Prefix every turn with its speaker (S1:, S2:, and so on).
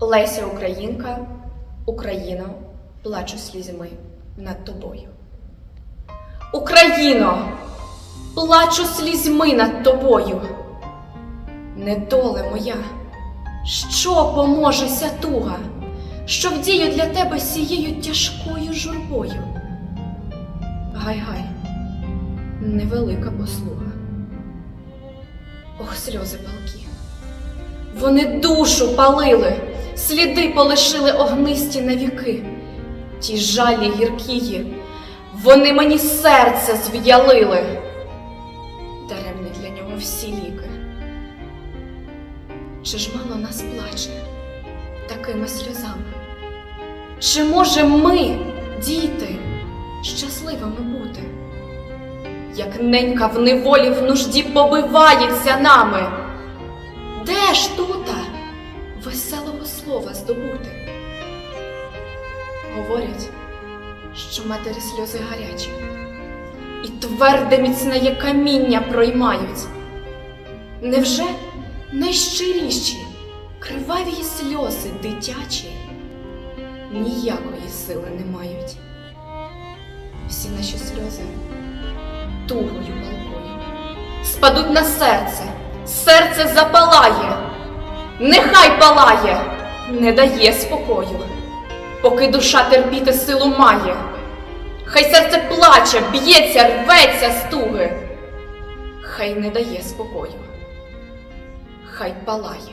S1: Леся Українка, Україно, плачу слізьми над тобою. Україно, плачу слізьми над тобою. Недоле моя, що поможеся туга, що вдію для тебе сією тяжкою журбою. Гай-гай, невелика послуга. Ох, сльози палки. Вони душу палили, сліди полишили огнисті навіки. Ті жалі гіркії, вони мені серце зв'ялили. Даремні для нього всі ліки. Чи ж мало нас плаче такими сльозами? Чи може ми, діти, щасливими бути? Як ненька в неволі в нужді побивається нами? Де ж тута слова здобути? Говорять, що матері сльози гарячі, і тверде міцне каміння проймають. Невже найщиріші, криваві сльози дитячі ніякої сили не мають? Всі наші сльози тугою палкою спадуть на серце, серце запалає, нехай палає, не дає спокою, поки душа терпіти силу має. Хай серце плаче, б'ється, рветься з туги, хай не дає спокою, хай палає.